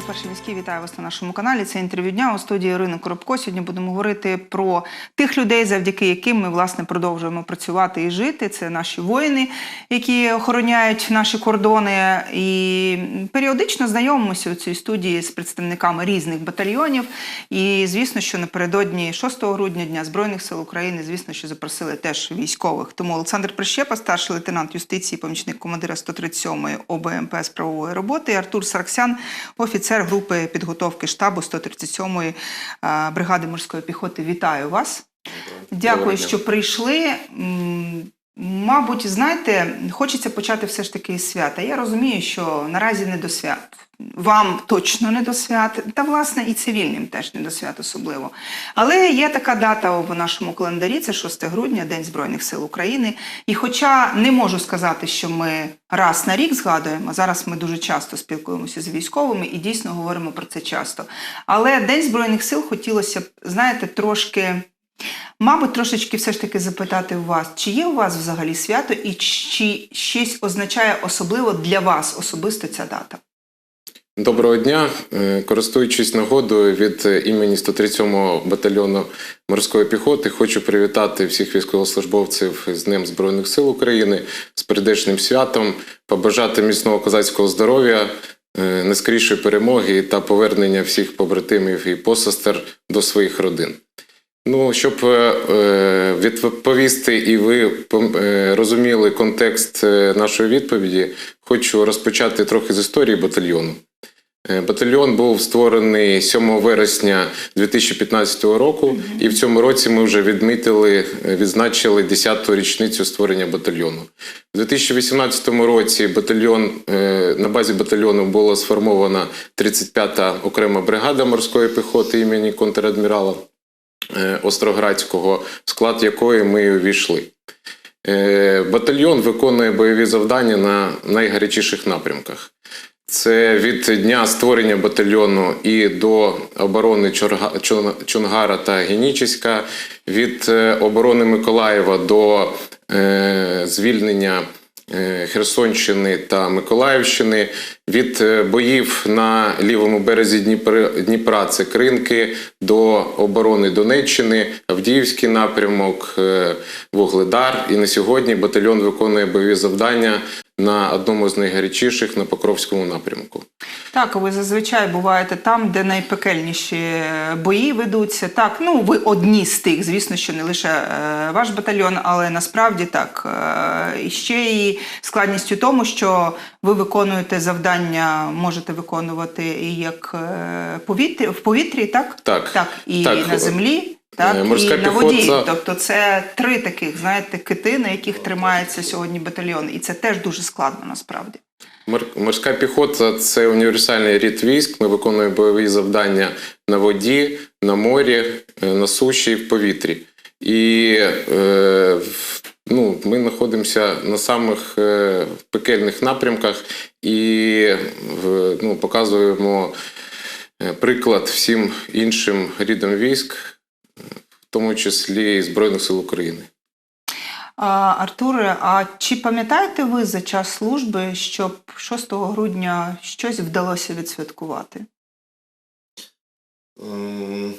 Це перший. Вітаю вас на нашому каналі. Це інтерв'ю дня у студії Ірини Коробко. Сьогодні будемо говорити про тих людей, завдяки яким ми власне продовжуємо працювати і жити. Це наші воїни, які охороняють наші кордони. І періодично знайомимося у цій студії з представниками різних батальйонів. І звісно, що напередодні 6 грудня Дня Збройних сил України, звісно, що запросили теж військових. Тому Олександр Прищепа, старший лейтенант юстиції, помічник командира 137-ї ОБМП з правової роботи, Артур Сарксян, офіцер групи підготовки штабу 137-ї е, бригади морської піхоти. Вітаю вас. Дякую, що прийшли. Мабуть, знаєте, хочеться почати все ж таки із свята. Я розумію, що наразі не до свят. Вам точно не до свят, та власне і цивільним теж не до свят особливо. Але є така дата в нашому календарі, це 6 грудня, День Збройних сил України. І хоча не можу сказати, що ми раз на рік згадуємо, зараз ми дуже часто спілкуємося з військовими і дійсно говоримо про це часто. Але День Збройних сил хотілося б, знаєте, трошки. Мабуть, трошечки все ж таки запитати у вас, чи є у вас взагалі свято і чи щось означає особливо для вас особисто ця дата? Доброго дня. Е, Користуючись нагодою від е, імені 137-го батальйону морської піхоти, хочу привітати всіх військовослужбовців з Днем Збройних сил України з прийдешнім святом, побажати міцного козацького здоров'я, е, нескорішої перемоги та повернення всіх побратимів і посестер до своїх родин. Ну, щоб е, е, відповісти і ви е, розуміли контекст нашої відповіді, хочу розпочати трохи з історії батальйону. Батальйон був створений 7 вересня 2015 року, і в цьому році ми вже відмітили, відзначили 10-ту річницю створення батальйону. У 2018 році батальйон, на базі батальйону була сформована 35-та окрема бригада морської піхоти імені контрадмірала Остроградського, в склад якої ми увійшли. Е, Батальйон виконує бойові завдання на найгарячіших напрямках. Це від дня створення батальйону і до оборони Чонгара та Генічеська, від е, оборони Миколаєва до е, звільнення е, Херсонщини та Миколаївщини, від е, боїв на лівому березі Дніпра це Кринки, до оборони Донеччини, Авдіївський напрямок, е, Вугледар. І на сьогодні батальйон виконує бойові завдання на одному з найгарячіших на Покровському напрямку. Так, ви зазвичай буваєте там, де найпекельніші бої ведуться. Так, ну ви одні з тих, звісно, що не лише е, ваш батальйон, але насправді так. Е, і ще і складність у тому, що ви виконуєте завдання, можете виконувати і як е, повітрі, в повітрі, так? Так. Так, і Так. на землі. Так, Е, морська і на воді. піхота- Тобто це три таких, знаєте, кити, на яких тримається сьогодні батальйон. І це теж дуже складно насправді. Мор- Морська піхота це універсальний рід військ. Ми виконуємо бойові завдання на воді, на морі, е, на суші в повітрі. І е, ну, ми знаходимося на самих е, пекельних напрямках і в- ну, показуємо е, приклад всім іншим рідам військ, в тому числі і Збройних сил України. Артуре, а чи пам'ятаєте ви за час служби, щоб 6 грудня щось вдалося відсвяткувати? Ем,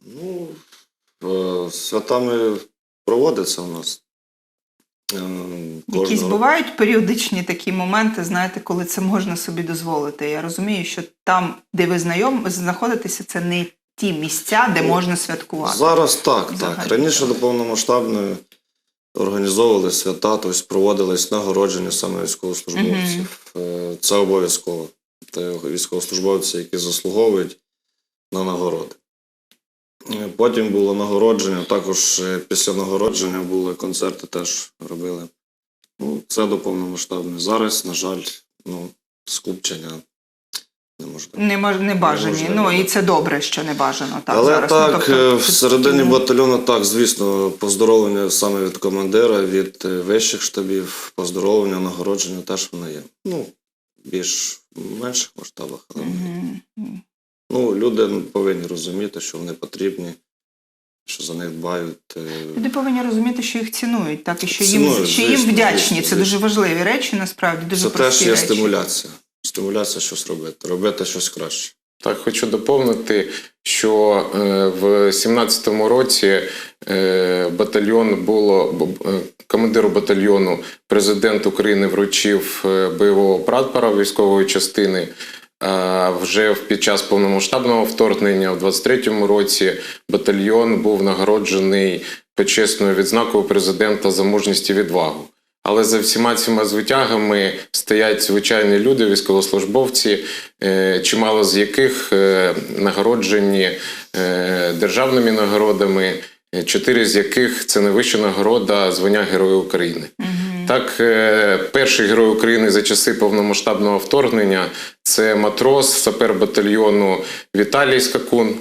Ну, е, святами проводиться у нас. Ем, Якісь кожного- бувають періодичні такі моменти, знаєте, коли це можна собі дозволити. Я розумію, що там, де ви знайом, ви знаходитеся, це не ті місця, де Ну, можна святкувати. Зараз так, Взагалі. так. Раніше до повномасштабної організовували свята, тобто проводились нагородження саме військовослужбовців. Е, Це обов'язково. Це військовослужбовці, які заслуговують на нагороди. Е, Потім було нагородження, також е, після нагородження були концерти, теж робили. Ну, це до повномасштабної. Зараз, на жаль, ну, скупчення не. Не, мож- не бажані. Ну і це добре, що не бажано. Так, Але зараз. так, ну, тобто, е, всередині батальйону, так, звісно, поздоровлення саме від командира, від е, вищих штабів, поздоровлення, нагородження теж воно є. Ну, більш в менших масштабах. Але Мгм. ну, люди повинні розуміти, що вони потрібні, що за них дбають. е, Люди повинні розуміти, що їх цінують, так і що їм, Цінують, що їм вдячні. звісно, Це дуже важливі речі, насправді, дуже Це прості теж є речі. стимуляція. Стимуляція щось робити, робити щось краще. Так, хочу доповнити, що е, в 17-му році е, батальйон було е, командиру батальйону президент України вручив бойового прапора військової частини. Вже під час повномасштабного вторгнення в 23-му році батальйон був нагороджений почесною відзнакою президента за мужність і відвагу. Але за всіма цими звитягами стоять звичайні люди, військовослужбовці, е, чимало з яких е, нагороджені е, державними нагородами, чотири з яких це найвища нагорода звання Героя України. Так, перший герой України за часи повномасштабного вторгнення це матрос, сапер батальйону Віталій Скакун,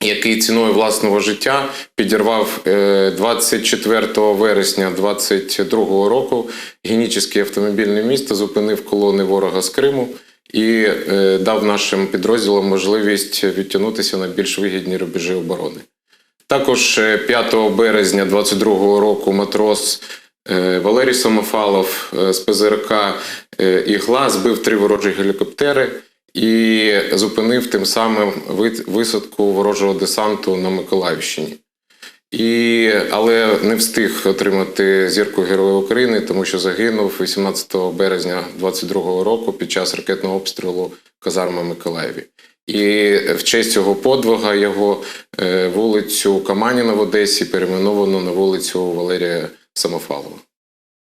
який ціною власного життя підірвав е, 24 вересня 22 року генічний автомобільний міст, зупинив колони ворога з Криму і е, дав нашим підрозділам можливість відтягнутися на більш вигідні рубежі оборони. Також е, 5 березня 22 року матрос е, Валерій Самофалов е, з ПЗРК е, «Ігла» збив три ворожі гелікоптери і зупинив тим самим висадку ворожого десанту на Миколаївщині. І, але не встиг отримати зірку Героя України, тому що загинув 18 березня 22 року під час ракетного обстрілу казарми Миколаєві. І в честь цього подвига його е, вулицю Каманіна в Одесі перейменовано на вулицю Валерія Самофалова.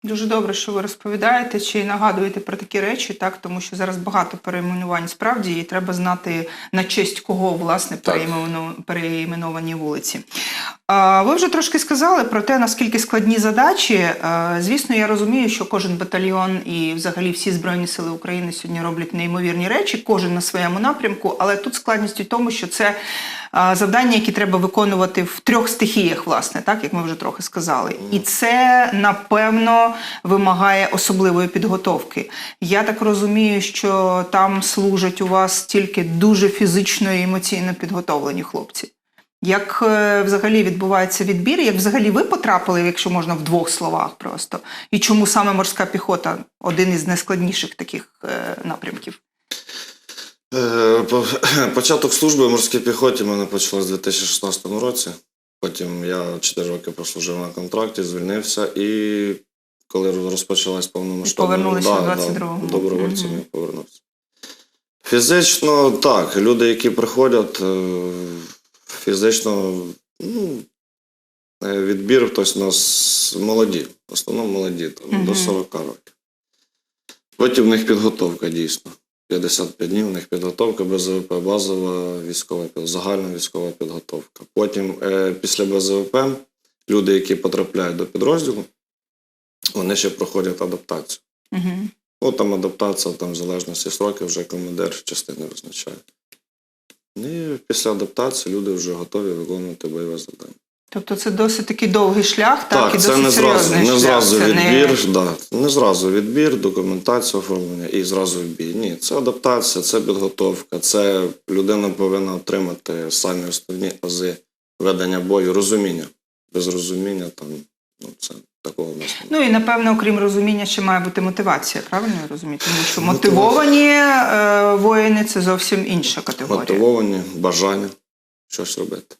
Дуже добре, що ви розповідаєте чи нагадуєте про такі речі, так тому що зараз багато перейменувань справді, і треба знати на честь кого власне перейменовані вулиці. Ви вже трошки сказали про те, наскільки складні задачі. Звісно, я розумію, що кожен батальйон і взагалі всі збройні сили України сьогодні роблять неймовірні речі, кожен на своєму напрямку. Але тут складність у тому, що це завдання, які треба виконувати в трьох стихіях, власне, так як ми вже трохи сказали. І це напевно вимагає особливої підготовки. Я так розумію, що там служать у вас тільки дуже фізично і емоційно підготовлені хлопці. Як е, взагалі відбувається відбір? Як взагалі ви потрапили, якщо можна в двох словах просто? І чому саме морська піхота один із найскладніших таких е, напрямків? Е, по- Початок служби в морській піхоті в мене почалось у 2016 році. Потім я 4 роки прослужив на контракті, звільнився і коли розпочалась повномасштабна повернулися да, в да, 22-му. добровольцем Мгм. я повернувся. Фізично так, люди, які приходять, е, фізично ну, е, відбір, тобто у нас молоді, в основному молоді, там, Мгм. до 40 років. Потім в них підготовка дійсно. 55 днів у них підготовка БЗВП, базова військова загальна військова підготовка. Потім е, після БЗВП люди, які потрапляють до підрозділу, вони ще проходять адаптацію. Угу. Ну, там адаптація, там, в залежності строків, вже командир частини визначає. І після адаптації люди вже готові виконувати бойове завдання. Тобто це досить такий довгий шлях, так, Так, і це досить не зразу, не шлях. зразу Це відбір, да, не зразу відбір, документація оформлення і зразу в бій. Ні, це адаптація, це підготовка, це людина повинна отримати самі основні ази ведення бою, розуміння. Без розуміння там, ну, це такого нас. Ну і напевно, окрім розуміння, ще має бути мотивація, правильно я розумію? Тому що мотивовані е, воїни це зовсім інша категорія. мотивовані, бажання щось робити.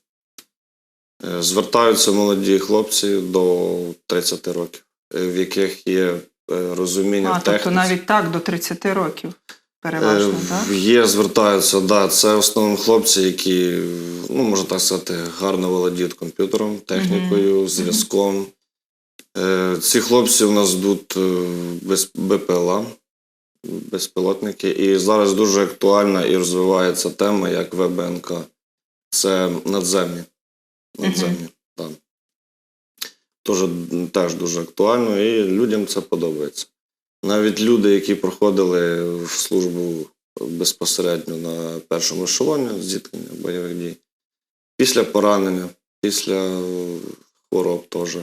Е, Звертаються молоді хлопці до 30 років, е, в яких є е, розуміння А, тобто навіть так до 30 років переважно, так? Є, звертаються, да. Це в основному хлопці, які, ну, можна так сказати, гарно володіють комп'ютером, технікою, зв'язком. Е, Ці хлопці у нас йдуть без БПЛА, безпілотники. І зараз дуже актуальна і розвивається тема як ВБНК. Це надземні. Надземні, так. Тоже, теж дуже актуально, і людям це подобається. Навіть люди, які проходили в службу безпосередньо на першому ешелоні зіткнення бойових дій, після поранення, після хвороб теж.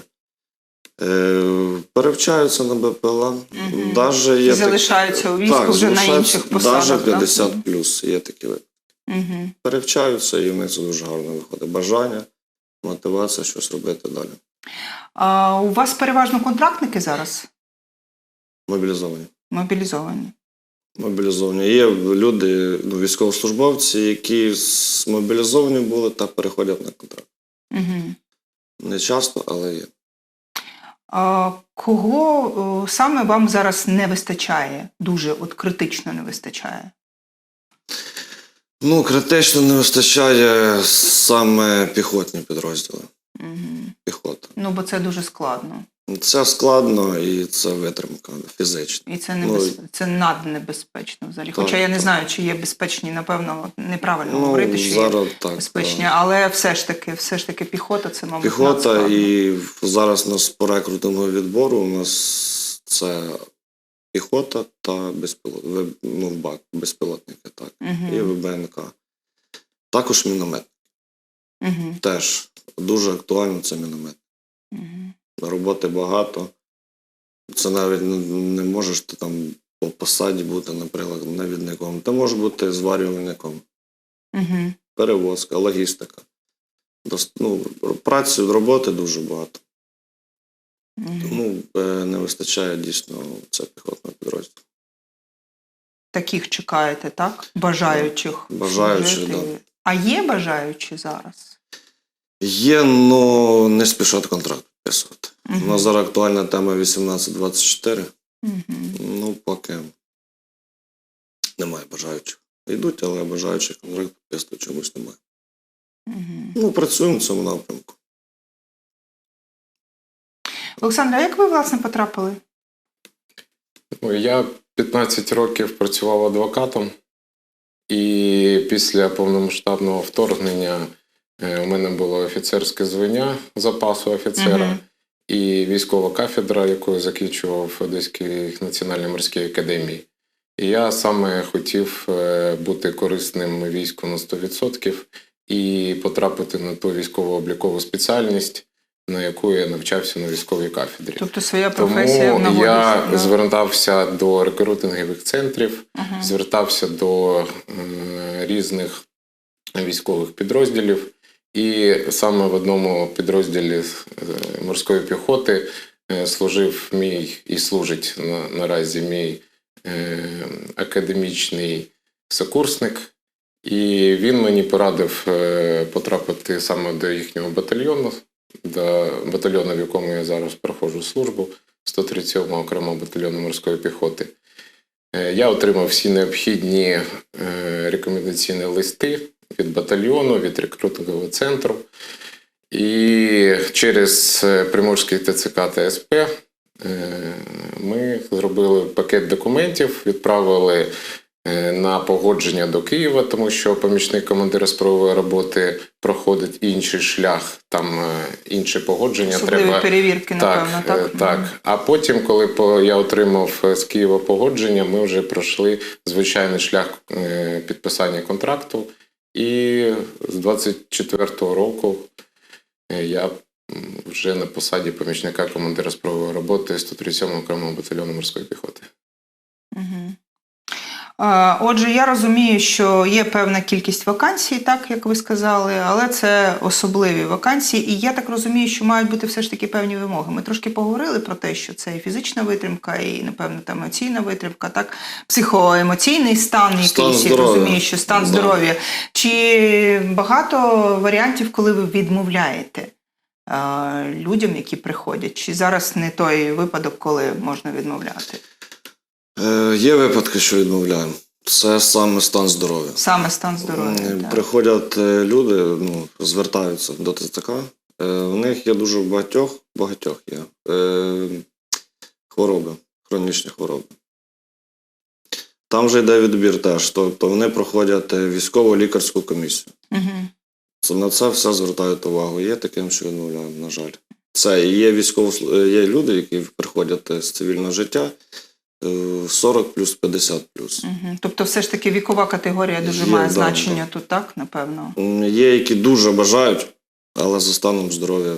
Е, перевчаються на БПЛА. Мгм. Даже є І так- залишаються у війську вже на інших посадах, Даже так? 50 плюс є такі випадки. Угу. Перевчаються, і в них це дуже гарно виходить. Бажання, мотивація щось робити далі. А у вас переважно контрактники зараз Мобілізовані. мобілізовані. Мобілізовані. Є люди, ну, військовослужбовці, які мобілізовані були та переходять на контракт. Угу. Не часто, але є. А, кого саме вам зараз не вистачає? Дуже от критично не вистачає. Ну, критично не вистачає саме піхотні підрозділи. Угу. Піхота. Ну, бо це дуже складно. Це складно і це витримка фізична. І це Ну, небез... це наднебезпечно взагалі. Так, Хоча я не так. знаю, чи є безпечні, напевно, неправильно Ну, говорити, що є так. безпечні, так. але все ж таки, все ж таки піхота це, мабуть, Піхота надскладно. і зараз у нас по рекрутингу відбору у нас це піхота та безпілот... ну, безпілотники, так. Мгм. І ВБНК. Також міномет. Мгм. Теж дуже актуально це міномет. Мгм. Роботи багато. Це навіть не, не можеш ти там по посаді бути, наприклад, навідником. Ти можеш бути зварювальником, Мгм. перевозка, логістика. Дос- ну, праці, роботи дуже багато. Мгм. Тому е, не вистачає дійсно це підрозділу. Таких чекаєте, так? Бажаючих. Бажаючих, служити. да. А є бажаючі зараз? Є, але не спішать контракт підписувати. У нас зараз актуальна тема 18-24. Мгм. Ну, поки немає бажаючих. Йдуть, але бажаючих контракт підписувати чомусь немає. Мгм. Ну, працюємо в цьому напрямку. Олександра, а як ви власне потрапили? Ну, Я 15 років працював адвокатом, і після повномасштабного вторгнення е, у мене було офіцерське звання запасу офіцера Мгм. і військова кафедра, яку я закінчував в Одеській національній морській академії. І я саме хотів е, бути корисним війську на 100% і потрапити на ту військово-облікову спеціальність, на яку я навчався на військовій кафедрі. Тобто своя професія Тому я да? звертався до рекрутингових центрів, Мгм. звертався до е, різних військових підрозділів. І саме в одному підрозділі е, морської піхоти е, служив мій і служить на, наразі мій е, академічний сокурсник. І він мені порадив е, потрапити саме до їхнього батальйону, до батальйону, в якому я зараз проходжу службу, 137-го окремого батальйону морської піхоти. Е, Я отримав всі необхідні е, рекомендаційні листи від батальйону, від рекрутингового центру. І через е, Приморський ТЦК та СП ми зробили пакет документів, відправили на погодження до Києва, тому що помічник командира справової роботи проходить інший шлях, там е, інше погодження Особливі треба. перевірки, напевно, так? е, так. А потім, коли я отримав е, з Києва погодження, ми вже пройшли звичайний шлях е, підписання контракту. І з 24-го року е, я вже на посаді помічника командира справової роботи 137-го окремого батальйону морської піхоти. А, Отже, я розумію, що є певна кількість вакансій, так як ви сказали, але це особливі вакансії, і я так розумію, що мають бути все ж таки певні вимоги. Ми трошки поговорили про те, що це і фізична витримка, і напевно там емоційна витримка, так психоемоційний стан, Стан якийсь я розумію, що стан здоров'я. Чи багато варіантів, коли ви відмовляєте? е, Людям, які приходять, чи зараз не той випадок, коли можна відмовляти? Е, є випадки, що відмовляємо. Це саме стан здоров'я. Саме стан здоров'я. Е, так. Приходять е, люди, ну, звертаються до ТЦК. Е, У них є дуже багатьох, багатьох є е, хвороби, хронічні хвороби. Там вже йде відбір теж. Тобто вони проходять е, військово-лікарську комісію. Мгм. Це на це все звертають увагу. Є таким, що відмовляємо, на жаль. Це і є військово є люди, які приходять з цивільного життя 40 плюс 50 плюс. Мгм. Тобто, все ж таки вікова категорія дуже Є, має да, значення тут, так, напевно. Є, які дуже бажають, але за станом здоров'я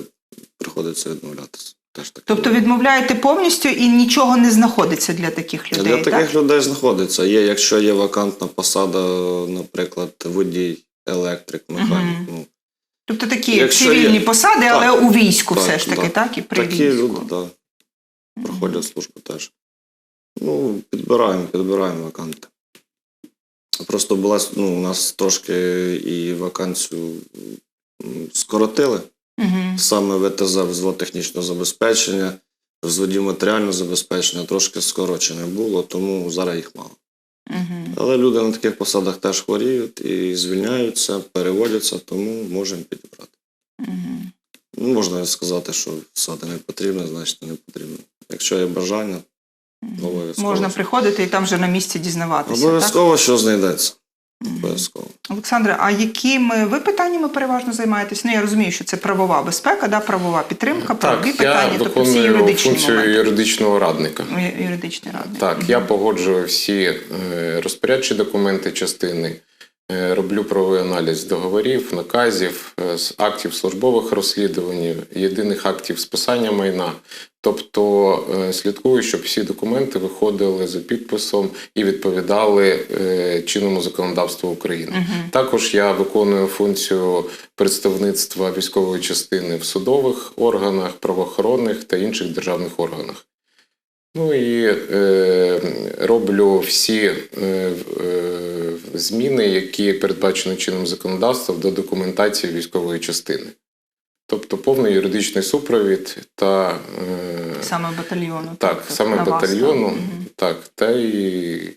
приходиться відмовлятися. Теж таке. Тобто відмовляєте повністю і нічого не знаходиться для таких людей. Для так? таких людей знаходиться. Є, якщо є вакантна посада, наприклад, водій, електрик, механік. Мгм. Ну, Тобто такі Якщо цивільні є- посади, Так, але у війську так, все ж таки, да. так? І при такі війську. люди да, Мгм. проходять службу теж. Ну, підбираємо, підбираємо ваканти. Просто була ну, у нас трошки і вакансію скоротили. Угу. Саме ВТЗ, взвод технічного забезпечення, взводів матеріального забезпечення трошки скорочене було, тому зараз їх мало. Угу. Але люди на таких посадах теж хворіють і звільняються, переводяться, тому можемо підібрати. Угу. Ну, можна сказати, що посади не потрібно, значить не потрібно. Якщо є бажання, Обов'язково. Можна приходити і там вже на місці дізнаватися. Так? обов'язково що знайдеться. Обов'язково. Олександре, а якими ви питаннями переважно займаєтесь? Ну я розумію, що це правова безпека, да, правова підтримка, правові Так, питання, я тобто всі юридичні функцію моменти. юридичного радника. Юридичний радник. Так, я погоджую всі е, розпорядчі документи частини, роблю правовий аналіз договорів, наказів, е, актів службових розслідувань, єдиних актів списання майна. Тобто е, слідкую, щоб всі документи виходили за підписом і відповідали е, чинному законодавству України. Мгм. Також я виконую функцію представництва військової частини в судових органах, правоохоронних та інших державних органах. Ну і е, роблю всі е, е, зміни, які передбачені чинним законодавством до документації військової частини. Тобто повний юридичний супровід та е, Саме батальйону. так, так саме на вас, батальйону, так. Так, та і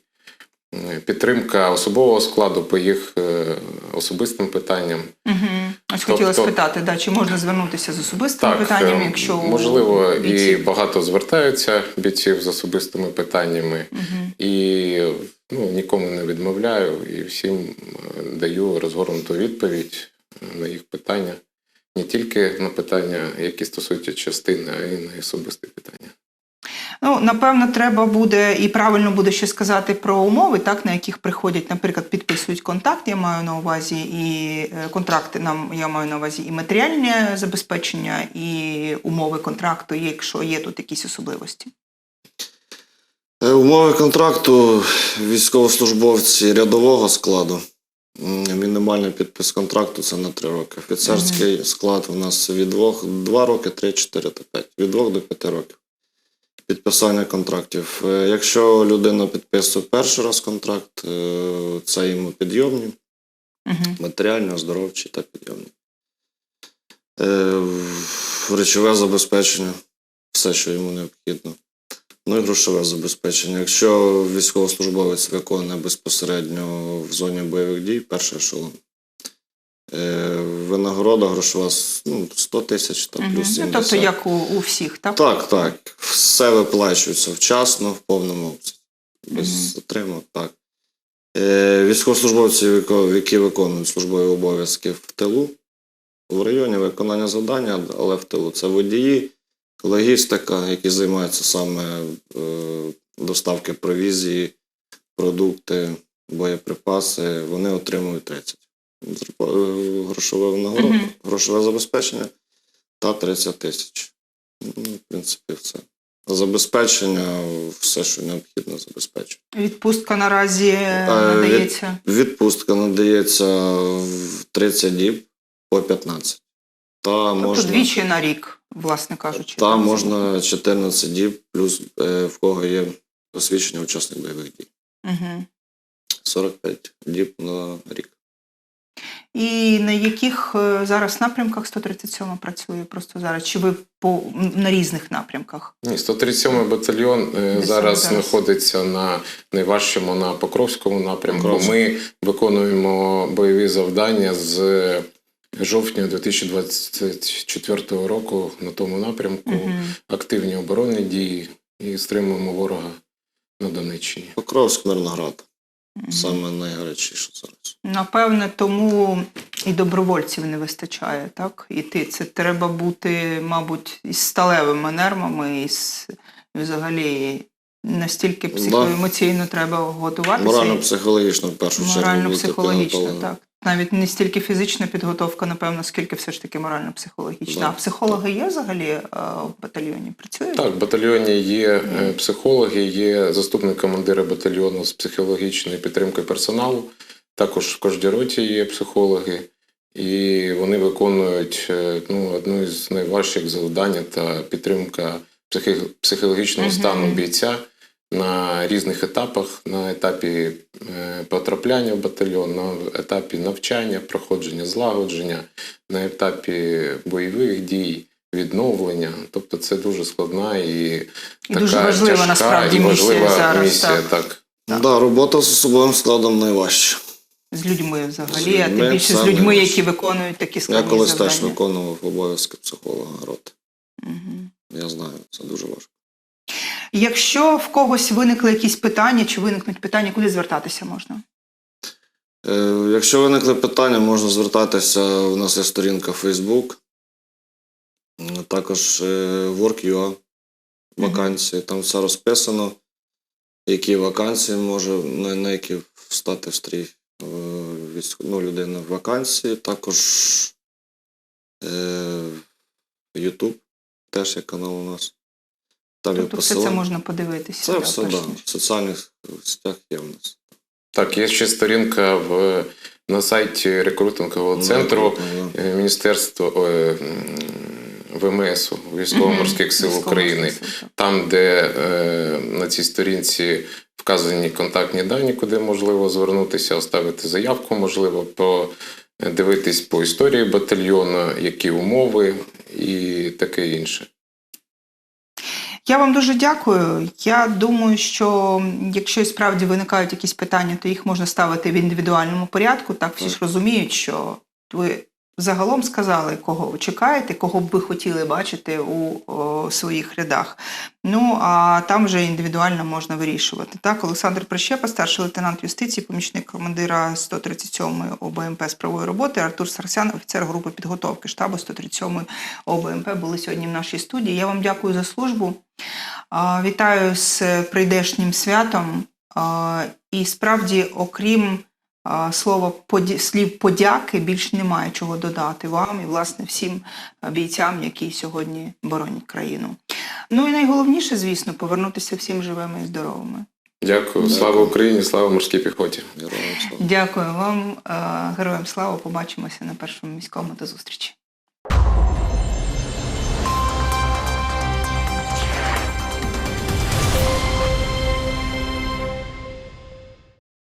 підтримка особового складу по їх е, особистим питанням. Мгм. Ось Тобто- хотіла спитати, да, чи можна звернутися з особистими Так, питаннями, е, якщо можливо, і багато звертаються бійців з особистими питаннями, Мгм. і ну, нікому не відмовляю, і всім е, даю розгорнуту відповідь на їх питання. Не тільки на питання, які стосуються частини, а й на особисті питання. Ну, напевно, треба буде і правильно буде ще сказати про умови, так, на яких приходять, наприклад, підписують контакт, я маю на увазі, і е, контракти нам я маю на увазі і матеріальне забезпечення, і умови контракту, якщо є тут якісь особливості. Е, Умови контракту військовослужбовці рядового складу. Мінімальний підпис контракту це на 3 роки. Офіцерський склад у нас від 2, 2 роки, 3, 4 та 5. Від 2 до 5 років. Підписання контрактів. Е, Якщо людина підписує перший раз контракт, е, це йому підйомні, Угу. матеріально, оздоровчі та підйомні. Е, Речове забезпечення, все, що йому необхідно. Ну і грошове забезпечення. Якщо військовослужбовець виконує безпосередньо в зоні бойових дій, перший ешелон. Е, Винагорода грошова ну, 100 тисяч та плюс Ну, 70. тобто, як у, у всіх, так? Так, так. Все виплачується вчасно, в повному обсязі. Без Мгм. затримок, так. Е, військовослужбовці, які виконують службові обов'язки в тилу, в районі виконання завдання, але в тилу. Це водії, логістика, які займаються саме е, доставки провізії, продукти, боєприпаси, вони отримують 30. Зарпа- е, Грошове винагорода, Мгм. грошове забезпечення та 30 тисяч. Ну, в принципі, все. Забезпечення, все, що необхідно забезпечити. Відпустка наразі е, від- надається. Відпустка надається в 30 діб по 15. Та Тобто можна, двічі на рік, власне кажучи. та можна 14 діб, плюс е, в кого є освічення учасник бойових дій. Угу. 45 діб на рік. І на яких е, зараз напрямках 137 працює просто зараз? Чи ви по на різних напрямках? Ні, 137 батальйон е, зараз знаходиться на найважчому на Покровському напрямку. Ми виконуємо бойові завдання з жовтня 2024 року на тому напрямку. Активні оборонні дії і стримуємо ворога на Донеччині. Покровськ, Мирноград. Саме найгарячіше зараз. Напевне, тому і добровольців не вистачає, так? Іти це треба бути, мабуть, із сталевими нервами, і взагалі настільки психоемоційно треба готуватися. Морально-психологічно в першу чергу. Морально-психологічно, так. Навіть не стільки фізична підготовка, напевно, скільки все ж таки морально-психологічна. Да. А психологи є взагалі е, в батальйоні? Працюють? Так, в батальйоні є е, психологи, є заступник командира батальйону з психологічної підтримки персоналу. Також в кожній роті є психологи, і вони виконують е, ну, одну із найважчих завдань та підтримка психі- психологічного стану бійця. На різних етапах: на етапі е, потрапляння в батальйон, на етапі навчання, проходження злагодження, на етапі бойових дій. Відновлення, тобто це дуже складна і, І дуже важлива, тяжка насправді, і місія зараз, місія, так. так. Так, да, робота з особовим складом найважча. З людьми взагалі, З а тим більше з людьми, які виконують такі Я колись завдання. теж виконував обов'язки психолога роти. Мгм. Я знаю, це дуже важко. Якщо в когось виникли якісь питання, чи виникнуть питання, куди звертатися можна? Е, якщо виникли питання, можна звертатися. У нас є сторінка Facebook, також е, Work.ua вакансії. Там все розписано, які вакансії може, на, на які встати в стрій е, ну, людина в вакансії. Також е, YouTube, теж є канал у нас. Є Тобто все це можна подивитися. Це да, все, так. Да. В соціальних сетях є у нас. Так, є ще сторінка в, на сайті рекрутингового центру да. е, Міністерства е, ВМС Військово-морських сил. України. Так. Там, де е, на цій сторінці вказані контактні дані, куди можливо звернутися, оставити заявку, можливо, подивитись по історії батальйону, які умови і таке інше. Я вам дуже дякую. Я думаю, що якщо справді виникають якісь питання, то їх можна ставити в індивідуальному порядку. Так всі ж розуміють, що ви загалом сказали, кого ви чекаєте, кого б ви хотіли бачити у о, своїх рядах. Ну а там вже індивідуально можна вирішувати. Так, Олександр Прищепа, старший лейтенант юстиції, помічник командира 137-ї ОБМП з правової роботи, Артур Сарсян, офіцер групи підготовки штабу 137-ї ОБМП були сьогодні в нашій студії. Я вам дякую за службу. Вітаю з прийдешнім святом. І справді, окрім слова слів подяки, більш немає чого додати вам і власне всім бійцям, які сьогодні боронять країну. Ну і найголовніше, звісно, повернутися всім живими і здоровими. Дякую. Слава Україні, слава морській піхоті. Героям слава. Дякую вам, е, героям слава. Побачимося на першому міському. До зустрічі.